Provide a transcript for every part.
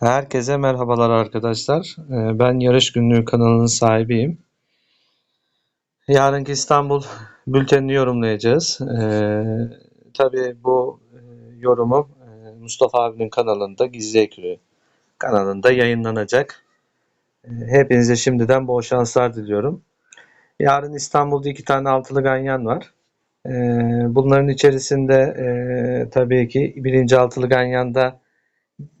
Herkese merhabalar arkadaşlar. Ee, Ben Yarış Günlüğü kanalının sahibiyim. Yarınki İstanbul bültenini yorumlayacağız. Ee, tabii bu e, yorumum e, Mustafa abinin kanalında Gizli Ekürü kanalında yayınlanacak. Ee, Hepinize şimdiden bol şanslar diliyorum. Yarın İstanbul'da iki tane altılı ganyan var. Ee, Bunların içerisinde e, tabii ki birinci altılı ganyanda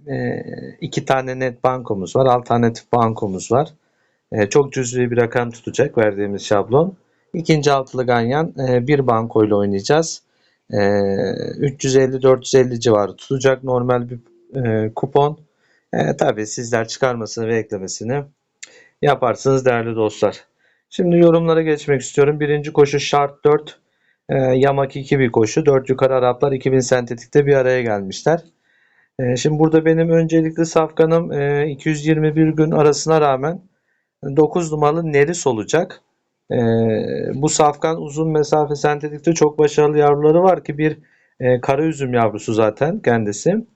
e, iki tane net bankomuz var. Alternatif bankomuz var. E, çok cüzi bir rakam tutacak verdiğimiz şablon. İkinci altılı ganyan e, bir bankoyla oynayacağız. E, 350-450 civarı tutacak normal bir e, kupon. E, tabii sizler çıkarmasını ve eklemesini yaparsınız değerli dostlar. Şimdi yorumlara geçmek istiyorum. Birinci koşu şart 4. E, yamak 2 bir koşu. 4 yukarı Araplar 2000 sentetikte bir araya gelmişler. Ee, Şimdi burada benim öncelikli safkanım e, 221 gün arasına rağmen 9 numaralı Neris olacak. Ee, Bu safkan uzun mesafe sentetikte çok başarılı yavruları var ki bir e, kara üzüm yavrusu zaten kendisi.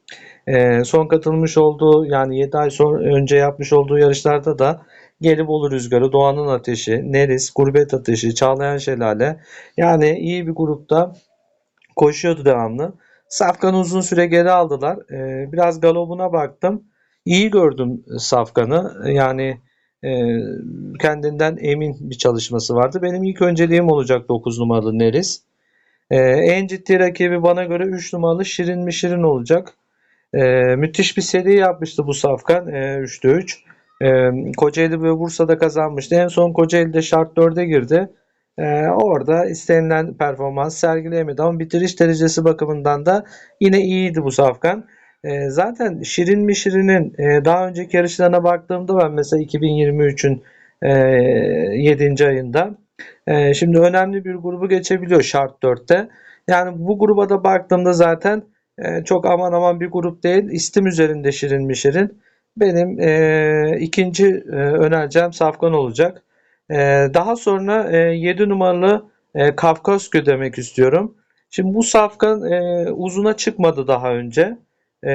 Ee, Son katılmış olduğu yani 7 ay sonra önce yapmış olduğu yarışlarda da Gelibolu Rüzgarı, Doğan'ın Ateşi, Neris, Gurbet Ateşi, Çağlayan Şelale yani iyi bir grupta koşuyordu devamlı. Safkan'ı uzun süre geri aldılar. Ee, biraz galobuna baktım. İyi gördüm Safkan'ı. Yani e, kendinden emin bir çalışması vardı. Benim ilk önceliğim olacak 9 numaralı Neris. Ee, en ciddi rakibi bana göre 3 numaralı Şirin mi Şirin olacak. Ee, müthiş bir seri yapmıştı bu Safkan. E, 3'te 3. Ee, Kocaeli ve Bursa'da kazanmıştı. En son Kocaeli'de şart 4'e girdi. Ee, orada istenilen performans sergileyemedi ama bitiriş derecesi bakımından da yine iyiydi bu Safkan. Ee, zaten Şirin mi Şirin'in e, daha önceki yarışlarına baktığımda ben mesela 2023'ün e, 7. ayında e, şimdi önemli bir grubu geçebiliyor şart 4'te. Yani bu gruba da baktığımda zaten e, çok aman aman bir grup değil. İstim üzerinde Şirin mi Şirin. Benim e, ikinci e, önereceğim Safkan olacak. Ee, daha sonra e, 7 numaralı e, Kafkaskö demek istiyorum. Şimdi bu safkan e, uzuna çıkmadı daha önce. E,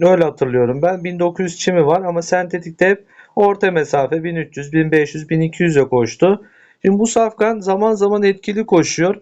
öyle hatırlıyorum ben. 1900 çimi var ama sentetikte hep orta mesafe 1300, 1500, 1200'e koştu. Şimdi bu safkan zaman zaman etkili koşuyor.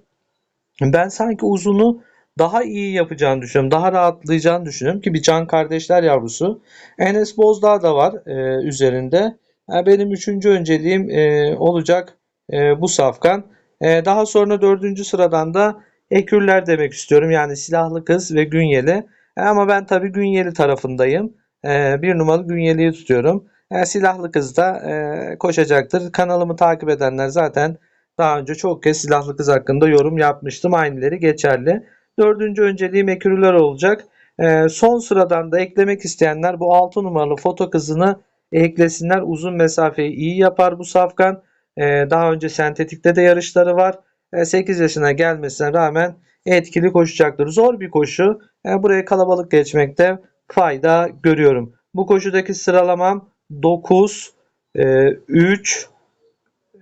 Ben sanki uzunu daha iyi yapacağını düşünüyorum. Daha rahatlayacağını düşünüyorum ki bir can kardeşler yavrusu. Enes Bozdağ da var e, üzerinde. Yani benim üçüncü önceliğim e, olacak e, bu safkan. E, daha sonra dördüncü sıradan da ekürler demek istiyorum. Yani silahlı kız ve günyeli. E, ama ben tabii günyeli tarafındayım. E, bir numaralı günyeliyi tutuyorum. E, silahlı kız da e, koşacaktır. Kanalımı takip edenler zaten daha önce çok kez silahlı kız hakkında yorum yapmıştım. Aynıları geçerli. Dördüncü önceliğim ekürler olacak. E, son sıradan da eklemek isteyenler bu 6 numaralı foto kızını eklesinler. Uzun mesafeyi iyi yapar bu safkan. Ee, daha önce sentetikte de yarışları var. Ee, 8 yaşına gelmesine rağmen etkili koşacaktır. Zor bir koşu. Ee, buraya kalabalık geçmekte fayda görüyorum. Bu koşudaki sıralamam 9, e, 3,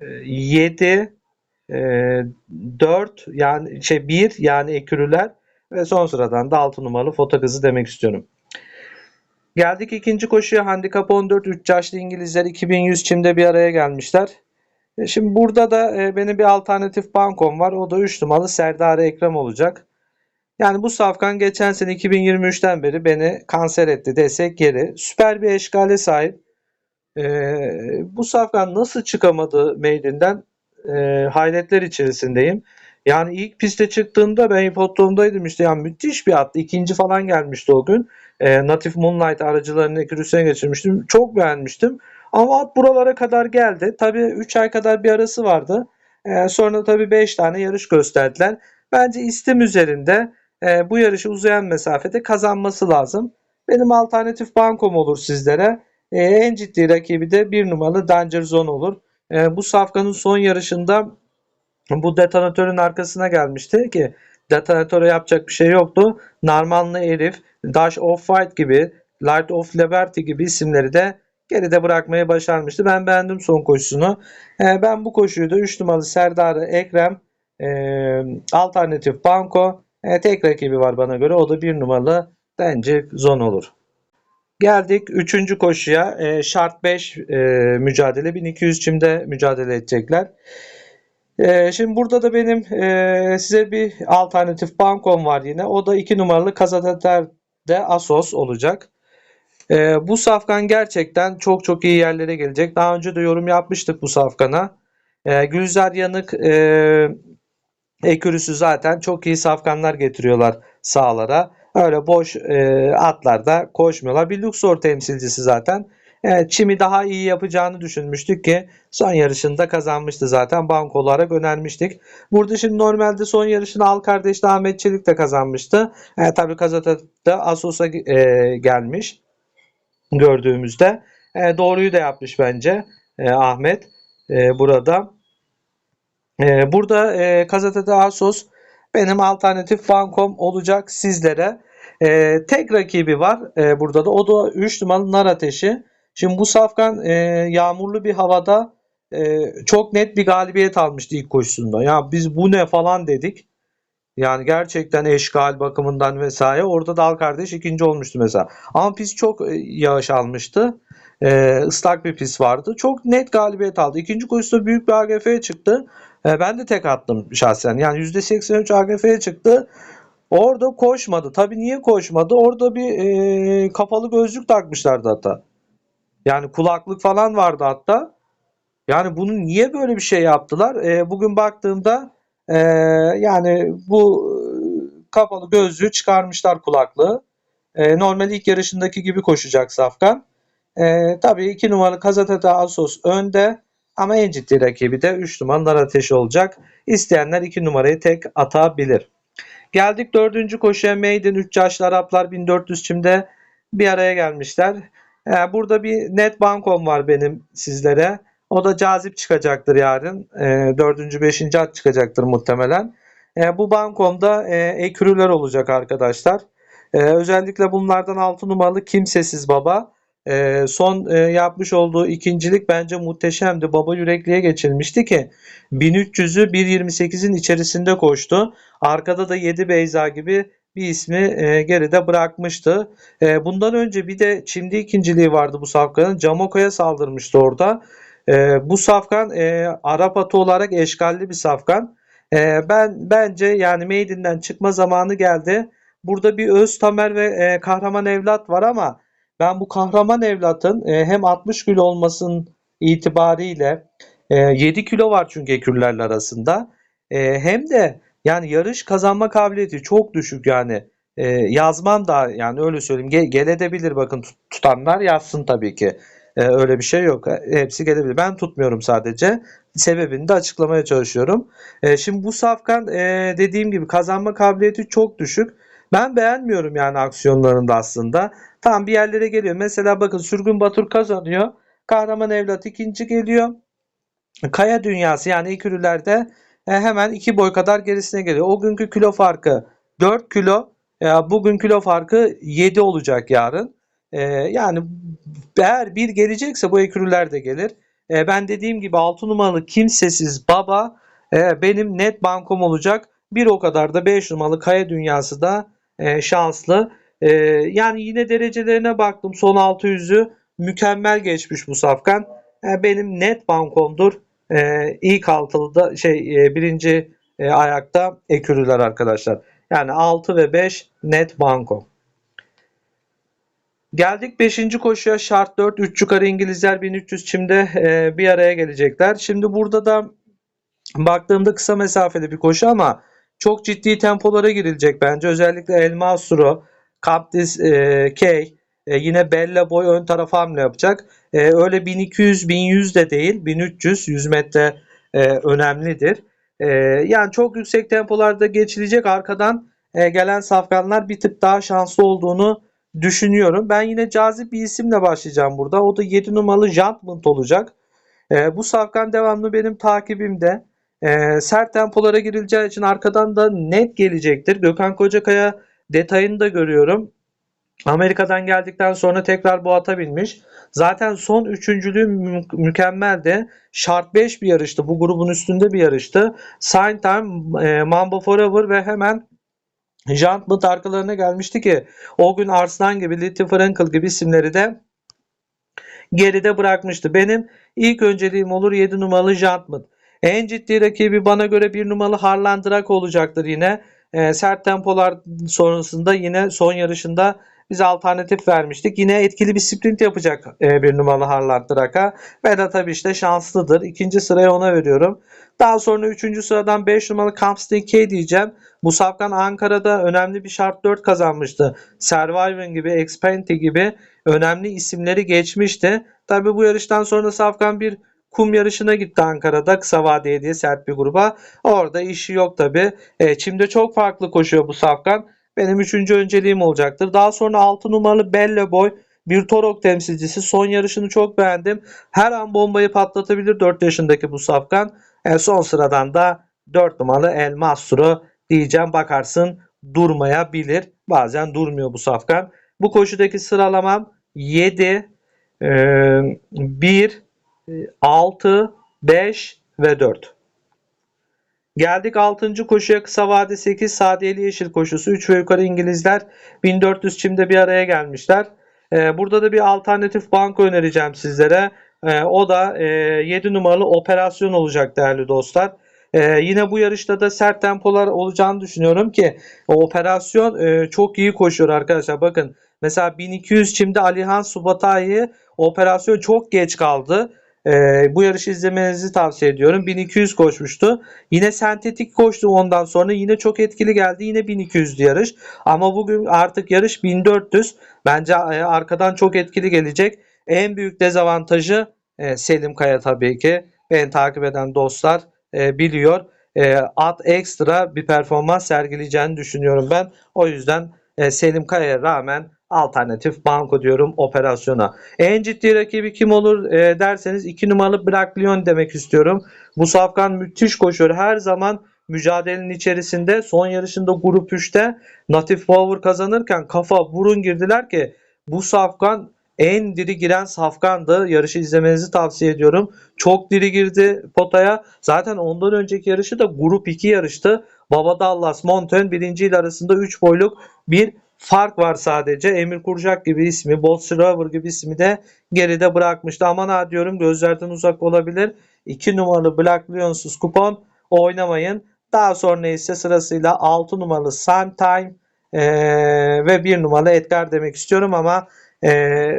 e, 7, e, 4 yani şey 1 yani ekürüler ve son sıradan da 6 numaralı foto kızı demek istiyorum. Geldik ikinci koşuya. Handikap 14. 3 yaşlı İngilizler 2100 çimde bir araya gelmişler. E, Şimdi burada da e, benim bir alternatif bankom var. O da 3 numaralı Serdar Ekrem olacak. Yani bu safkan geçen sene 2023'ten beri beni kanser etti desek yeri. Süper bir eşgale sahip. E, bu safkan nasıl çıkamadı meydinden e, hayretler içerisindeyim. Yani ilk piste çıktığında ben hipodromdaydım işte yani müthiş bir attı. İkinci falan gelmişti o gün. E, Natif Moonlight aracılarını ekürüsüne geçirmiştim. Çok beğenmiştim. Ama at buralara kadar geldi. Tabii 3 ay kadar bir arası vardı. E, sonra tabii 5 tane yarış gösterdiler. Bence istim üzerinde e, bu yarışı uzayan mesafede kazanması lazım. Benim alternatif bankom olur sizlere. E, en ciddi rakibi de bir numaralı Danger Zone olur. E, bu safkanın son yarışında bu detonatörün arkasına gelmişti ki detonatöre yapacak bir şey yoktu. Narmanlı Elif, Dash of Fight gibi, Light of Liberty gibi isimleri de geride bırakmayı başarmıştı. Ben beğendim son koşusunu. Ee, ben bu koşuyu da 3 numaralı Serdar Ekrem, e, alternatif Banko, e, tek rakibi var bana göre. O da 1 numaralı bence zon olur. Geldik 3. koşuya. E, şart 5 e, mücadele. 1200 çimde mücadele edecekler. E, şimdi burada da benim e, size bir alternatif bankom var yine. O da 2 numaralı Kazateter'de Asos olacak. E, bu safkan gerçekten çok çok iyi yerlere gelecek. Daha önce de yorum yapmıştık bu safkana. E, Gülzar Yanık ekürüsü zaten çok iyi safkanlar getiriyorlar sahalara. Öyle boş e, atlarda koşmuyorlar. Bir Luxor temsilcisi zaten. Çimi daha iyi yapacağını düşünmüştük ki son yarışında kazanmıştı zaten. Bank olarak önermiştik. Burada şimdi normalde son yarışını Al kardeşli Ahmet Çelik de kazanmıştı. E, tabii Kazata'da Asos'a e, gelmiş gördüğümüzde. E, doğruyu da yapmış bence e, Ahmet e, burada. E, burada e, Kazata'da Asos benim alternatif bankom olacak sizlere. E, tek rakibi var e, burada da. O da 3 numaralı nar ateşi. Şimdi bu safkan e, yağmurlu bir havada e, çok net bir galibiyet almıştı ilk koşusunda. Ya biz bu ne falan dedik. Yani gerçekten eşgal bakımından vesaire. Orada Dal kardeş ikinci olmuştu mesela. Ama pist çok e, yağış almıştı. E, ıslak bir pist vardı. Çok net galibiyet aldı. İkinci koşuda büyük bir AGF'ye çıktı. E, ben de tek attım şahsen. Yani %83 AGF'ye çıktı. Orada koşmadı. Tabii niye koşmadı? Orada bir e, kapalı gözlük takmışlardı hatta. Yani kulaklık falan vardı hatta. Yani bunu niye böyle bir şey yaptılar? E, bugün baktığımda e, yani bu kapalı gözlüğü çıkarmışlar kulaklığı. E, normal ilk yarışındaki gibi koşacak Safkan. E, tabii 2 numaralı Kazatata Asos önde. Ama en ciddi rakibi de 3 numaralar ateşi olacak. İsteyenler 2 numarayı tek atabilir. Geldik 4. koşuya Maiden 3 yaşlı Araplar 1400 çimde bir araya gelmişler. Ee, burada bir net bankom var benim sizlere. O da cazip çıkacaktır yarın. E, 4. 5. at çıkacaktır muhtemelen. E, bu bankomda e, ekürüler olacak arkadaşlar. E, özellikle bunlardan 6 numaralı Kimsesiz Baba. Son e, yapmış olduğu ikincilik bence muhteşemdi. Baba yürekliye geçilmişti ki 1300'ü 1.28'in içerisinde koştu. Arkada da 7 Beyza gibi bir ismi e, geride bırakmıştı. E, bundan önce bir de Çimdi ikinciliği vardı bu safkanın. Camoko'ya saldırmıştı orada. E, bu safkan e, Arap atı olarak eşgalli bir safkan. E, ben bence yani Maiden'den çıkma zamanı geldi. Burada bir Öz Tamer ve e, Kahraman Evlat var ama ben bu kahraman evlatın e, hem 60 kilo olmasının itibariyle e, 7 kilo var çünkü ekürlerle arasında. E, hem de yani yarış kazanma kabiliyeti çok düşük yani. E, yazmam da yani öyle söyleyeyim. Gel, gelebilir bakın tut, tutanlar yazsın tabii ki. E, öyle bir şey yok. Hepsi gelebilir. Ben tutmuyorum sadece. Sebebini de açıklamaya çalışıyorum. E, şimdi bu safkan e, dediğim gibi kazanma kabiliyeti çok düşük. Ben beğenmiyorum yani aksiyonlarında aslında. Tam bir yerlere geliyor. Mesela bakın Sürgün Batur kazanıyor. Kahraman Evlat ikinci geliyor. Kaya Dünyası yani ekürülerde e, hemen iki boy kadar gerisine geliyor. O günkü kilo farkı 4 kilo. E, bugün kilo farkı 7 olacak yarın. E, yani eğer bir gelecekse bu ekürüler de gelir. Ben dediğim gibi 6 numaralı kimsesiz baba benim net bankom olacak. Bir o kadar da 5 numaralı kaya dünyası da şanslı. Yani yine derecelerine baktım. Son 600'ü mükemmel geçmiş bu safkan. Benim net bankomdur. Ee, ilk altılıda şey e, birinci e, ayakta ekürüler arkadaşlar. Yani 6 ve 5 net banko. Geldik 5. koşuya şart 4 3 yukarı İngilizler 1300 çimde e, bir araya gelecekler. Şimdi burada da baktığımda kısa mesafeli bir koşu ama çok ciddi tempolara girilecek bence. Özellikle Elma Suro Captis e, K e, yine Bella Boy ön tarafa hamle yapacak. E, öyle 1200-1100 de değil 1300 100 metre e, önemlidir. E, yani çok yüksek tempolarda geçilecek arkadan e, gelen safkanlar bir tık daha şanslı olduğunu düşünüyorum. Ben yine cazip bir isimle başlayacağım burada. O da 7 numaralı Jantment olacak. E, bu safkan devamlı benim takibimde. E, sert tempolara girileceği için arkadan da net gelecektir. Gökhan Kocakaya detayını da görüyorum. Amerika'dan geldikten sonra tekrar bu ata binmiş. Zaten son üçüncülüğü mü- mükemmeldi. Şart 5 bir yarıştı. Bu grubun üstünde bir yarıştı. Sign Time, e, Mamba Forever ve hemen Jantmut arkalarına gelmişti ki o gün Arslan gibi, Little Frankel gibi isimleri de geride bırakmıştı. Benim ilk önceliğim olur 7 numaralı Jantmut. En ciddi rakibi bana göre 1 numaralı Harlan Drak olacaktır yine. E, sert tempolar sonrasında yine son yarışında biz alternatif vermiştik. Yine etkili bir sprint yapacak e, bir numaralı Harlan Drak'a. Ve de tabii işte şanslıdır. İkinci sırayı ona veriyorum. Daha sonra üçüncü sıradan 5 numaralı Campston K diyeceğim. Bu safkan Ankara'da önemli bir şart 4 kazanmıştı. Survivor gibi, Xpenti gibi önemli isimleri geçmişti. Tabii bu yarıştan sonra safkan bir kum yarışına gitti Ankara'da kısa vadeye diye sert bir gruba. Orada işi yok tabi. E, çimde çok farklı koşuyor bu safkan. Benim üçüncü önceliğim olacaktır. Daha sonra 6 numaralı Belle Boy bir Torok temsilcisi. Son yarışını çok beğendim. Her an bombayı patlatabilir 4 yaşındaki bu safkan. E, son sıradan da 4 numaralı El Mastro diyeceğim. Bakarsın durmayabilir. Bazen durmuyor bu safkan. Bu koşudaki sıralamam 7, e, 1, 6, 5 ve 4. Geldik 6. koşuya kısa vade 8 sadeli yeşil koşusu 3 ve yukarı İngilizler 1400 çimde bir araya gelmişler. Ee, burada da bir alternatif banko önereceğim sizlere. Ee, o da e, 7 numaralı operasyon olacak değerli dostlar. Ee, yine bu yarışta da sert tempolar olacağını düşünüyorum ki o operasyon e, çok iyi koşuyor arkadaşlar. Bakın mesela 1200 çimde Alihan Subatay'ı operasyon çok geç kaldı. E, bu yarışı izlemenizi tavsiye ediyorum. 1200 koşmuştu. Yine sentetik koştu ondan sonra. Yine çok etkili geldi. Yine 1200 yarış. Ama bugün artık yarış 1400. Bence e, arkadan çok etkili gelecek. En büyük dezavantajı e, Selim Kaya tabii ki. Beni takip eden dostlar e, biliyor. E, at ekstra bir performans sergileyeceğini düşünüyorum ben. O yüzden e, Selim Kaya'ya rağmen alternatif banko diyorum operasyona. En ciddi rakibi kim olur e, derseniz 2 numaralı Black Leon demek istiyorum. Bu safkan müthiş koşuyor. Her zaman mücadelenin içerisinde son yarışında grup 3'te Natif Power kazanırken kafa burun girdiler ki bu safkan en diri giren safkandı. Yarışı izlemenizi tavsiye ediyorum. Çok diri girdi potaya. Zaten ondan önceki yarışı da grup 2 yarıştı. Baba Dallas Mountain birinci il arasında 3 boyluk bir fark var sadece. Emir Kurcak gibi ismi, Bolt Rover gibi ismi de geride bırakmıştı. Aman ha diyorum gözlerden uzak olabilir. 2 numaralı Black Lions'uz kupon oynamayın. Daha sonra ise sırasıyla 6 numaralı Suntime ee, ve 1 numaralı Edgar demek istiyorum ama e,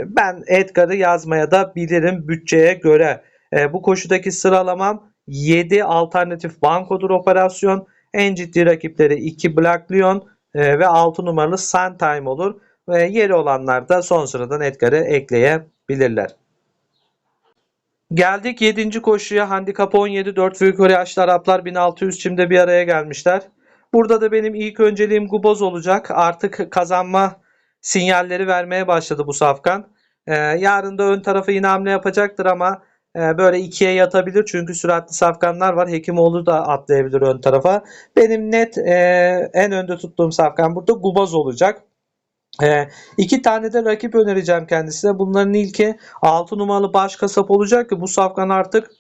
ben Edgar'ı yazmaya da bilirim bütçeye göre. E, bu koşudaki sıralamam 7 alternatif bankodur operasyon. En ciddi rakipleri 2 Black Lion, e, ve 6 numaralı Suntime olur. Ve yeri olanlar da son sıradan Edgar'ı ekleyebilirler. Geldik 7. koşuya. Handikap 17 4 büyük yaşlı Araplar 1600 çimde bir araya gelmişler. Burada da benim ilk önceliğim Guboz olacak. Artık kazanma sinyalleri vermeye başladı bu safkan. Ee, yarın da ön tarafı yine hamle yapacaktır ama böyle ikiye yatabilir. Çünkü süratli safkanlar var. Hekimoğlu da atlayabilir ön tarafa. Benim net e, en önde tuttuğum safkan burada Gubaz olacak. E, iki tane de rakip önereceğim kendisine. Bunların ilki 6 numaralı baş kasap olacak ki bu safkan artık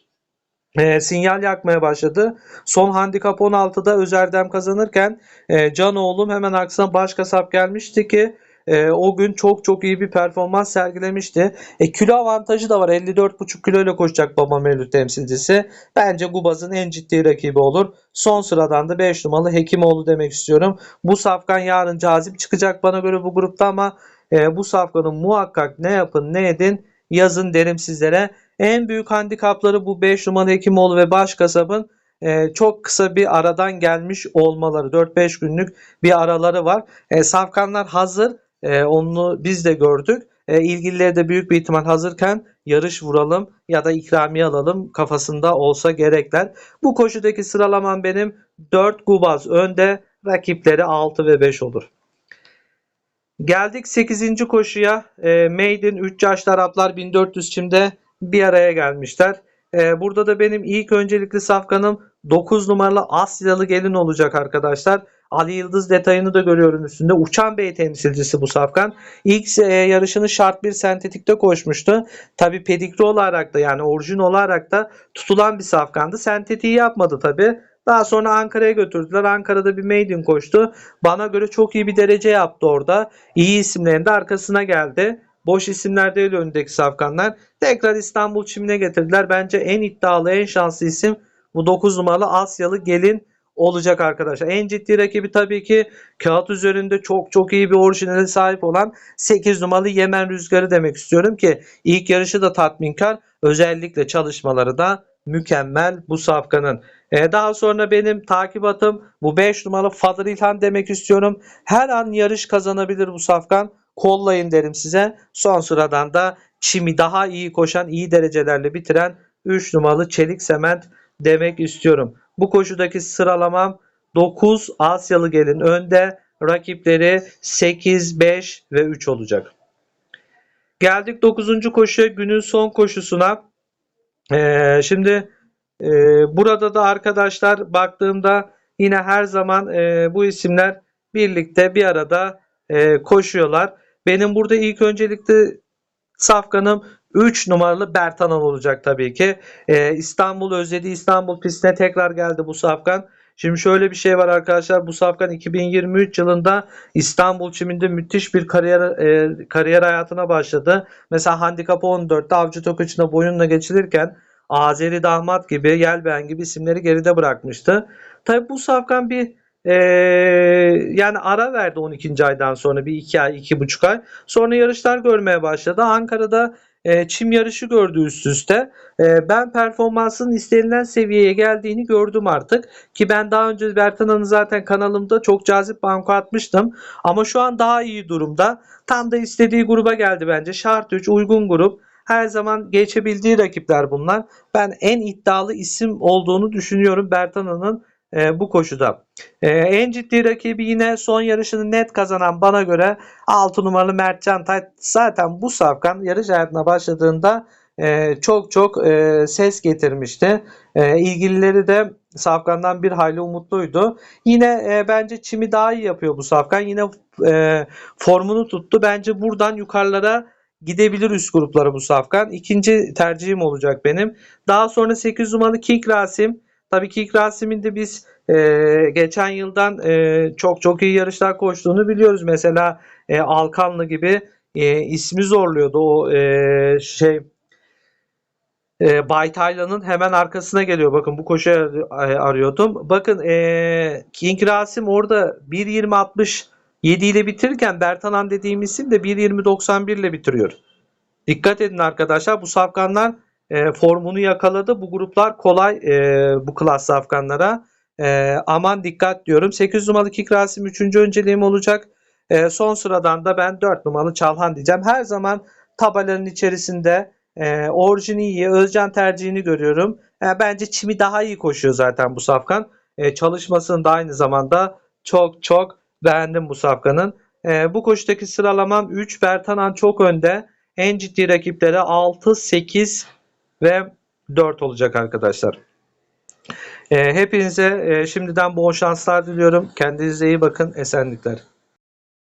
e, sinyal yakmaya başladı. Son handikap 16'da Özerdem kazanırken e, Can oğlum hemen aksına baş kasap gelmişti ki e, o gün çok çok iyi bir performans sergilemişti. E, kilo avantajı da var. 54,5 kilo ile koşacak Baba Mevlüt temsilcisi. Bence Gubaz'ın en ciddi rakibi olur. Son sıradan da 5 numaralı Hekimoğlu demek istiyorum. Bu safkan yarın cazip çıkacak bana göre bu grupta ama e, bu safkanın muhakkak ne yapın ne edin yazın derim sizlere. En büyük handikapları bu 5 numaralı Hekimoğlu ve baş kasabın e, çok kısa bir aradan gelmiş olmaları 4-5 günlük bir araları var. E, safkanlar hazır e, onu biz de gördük. E, ilgilileri de büyük bir ihtimal hazırken yarış vuralım ya da ikramiye alalım kafasında olsa gerekler. Bu koşudaki sıralamam benim 4 Gubaz önde rakipleri 6 ve 5 olur. Geldik 8. koşuya. E, Maiden 3 yaşlı Araplar 1400 çimde bir araya gelmişler. E, burada da benim ilk öncelikli safkanım 9 numaralı Asyalı gelin olacak arkadaşlar. Ali Yıldız detayını da görüyorum üstünde. Uçan Bey temsilcisi bu safkan. İlk e, yarışını şart bir sentetikte koşmuştu. Tabi pedikri olarak da yani orijin olarak da tutulan bir safkandı. Sentetiği yapmadı tabi. Daha sonra Ankara'ya götürdüler. Ankara'da bir maiden koştu. Bana göre çok iyi bir derece yaptı orada. İyi isimlerin de arkasına geldi. Boş isimler değil öndeki safkanlar. Tekrar İstanbul çimine getirdiler. Bence en iddialı, en şanslı isim bu 9 numaralı Asyalı Gelin olacak arkadaşlar. En ciddi rakibi tabii ki kağıt üzerinde çok çok iyi bir orijinale sahip olan 8 numaralı Yemen Rüzgarı demek istiyorum ki ilk yarışı da tatminkar. Özellikle çalışmaları da mükemmel bu safkanın. Ee, daha sonra benim takip atım bu 5 numaralı Fadıl İlhan demek istiyorum. Her an yarış kazanabilir bu safkan. Kollayın derim size. Son sıradan da çimi daha iyi koşan, iyi derecelerle bitiren 3 numaralı Çelik Sement demek istiyorum. Bu koşudaki sıralamam 9 Asyalı gelin önde. Rakipleri 8, 5 ve 3 olacak. Geldik 9. koşuya günün son koşusuna. Ee, şimdi e, burada da arkadaşlar baktığımda yine her zaman e, bu isimler birlikte bir arada e, koşuyorlar. Benim burada ilk öncelikle safkanım 3 numaralı Bertanan olacak tabii ki. Ee, İstanbul özledi. İstanbul pistine tekrar geldi bu safkan. Şimdi şöyle bir şey var arkadaşlar. Bu safkan 2023 yılında İstanbul çiminde müthiş bir kariyer e, kariyer hayatına başladı. Mesela handikap 14'te Avcı Tokaç'ına boyunla geçilirken Azeri Dahmat gibi, Yelben gibi isimleri geride bırakmıştı. Tabii bu safkan bir e, yani ara verdi 12. aydan sonra bir 2 ay, 2,5 ay. Sonra yarışlar görmeye başladı. Ankara'da e, çim yarışı gördü üst üste. E, ben performansın istenilen seviyeye geldiğini gördüm artık. Ki ben daha önce Bertanan'ı zaten kanalımda çok cazip banko atmıştım. Ama şu an daha iyi durumda. Tam da istediği gruba geldi bence. Şart 3 uygun grup. Her zaman geçebildiği rakipler bunlar. Ben en iddialı isim olduğunu düşünüyorum Bertana'nın e, bu koşuda. E, en ciddi rakibi yine son yarışını net kazanan bana göre 6 numaralı Mert Cantay. Zaten bu safkan yarış hayatına başladığında e, çok çok e, ses getirmişti. E, ilgilileri de safkandan bir hayli umutluydu. Yine e, bence çimi daha iyi yapıyor bu safkan. Yine e, formunu tuttu. Bence buradan yukarılara gidebilir üst gruplara bu safkan. İkinci tercihim olacak benim. Daha sonra 8 numaralı King Rasim. Tabii ki ilk Rasim'in de biz e, geçen yıldan e, çok çok iyi yarışlar koştuğunu biliyoruz. Mesela e, Alkanlı gibi e, ismi zorluyordu o e, şey e, Baytaylan'ın hemen arkasına geliyor. Bakın bu koşuyu arıyordum. Bakın e, King Rasim orada 1.20.60 7 ile bitirirken Bertanan dediğim isim de 1.20.91 ile bitiriyor. Dikkat edin arkadaşlar bu safkanlar e, formunu yakaladı. Bu gruplar kolay e, bu klas safkanlara. E, aman dikkat diyorum. 8 numaralı Kikrasim 3. önceliğim olacak. E, son sıradan da ben 4 numaralı Çalhan diyeceğim. Her zaman tabelanın içerisinde e, orijini iyi, Özcan tercihini görüyorum. E, bence Çimi daha iyi koşuyor zaten bu safkan. E, çalışmasını da aynı zamanda çok çok beğendim bu safkanın. E, bu koşudaki sıralamam 3. Bertanan çok önde. En ciddi rakipleri 6, 8 ve 4 olacak arkadaşlar. E, hepinize e, şimdiden bol şanslar diliyorum. Kendinize iyi bakın. Esenlikler.